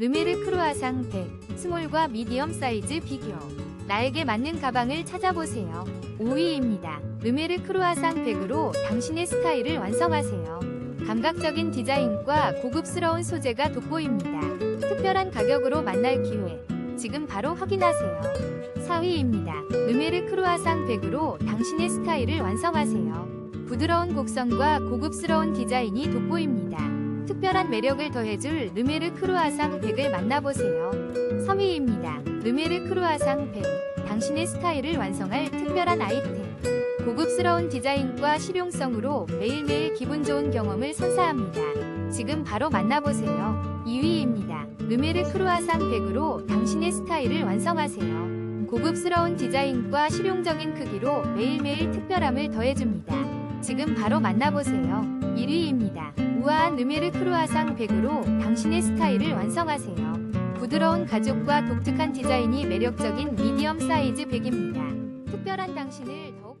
르메르 크루아상 100 스몰과 미디엄 사이즈 비교. 나에게 맞는 가방을 찾아보세요. 5위입니다. 르메르 크루아상 100으로 당신의 스타일을 완성하세요. 감각적인 디자인과 고급스러운 소재가 돋보입니다. 특별한 가격으로 만날 기회. 지금 바로 확인하세요. 4위입니다. 르메르 크루아상 100으로 당신의 스타일을 완성하세요. 부드러운 곡선과 고급스러운 디자인이 돋보입니다. 특별한 매력을 더해줄 르메르 크루아상 100을 만나보세요. 3위입니다. 르메르 크루아상 100. 당신의 스타일을 완성할 특별한 아이템. 고급스러운 디자인과 실용성으로 매일매일 기분 좋은 경험을 선사합니다. 지금 바로 만나보세요. 2위입니다. 르메르 크루아상 100으로 당신의 스타일을 완성하세요. 고급스러운 디자인과 실용적인 크기로 매일매일 특별함을 더해줍니다. 지금 바로 만나보세요. 1위입니다. 우아한 르메르 크루아상 100으로 당신의 스타일을 완성하세요. 부드러운 가죽과 독특한 디자인이 매력적인 미디엄 사이즈 100입니다. 특별한 당신을 더욱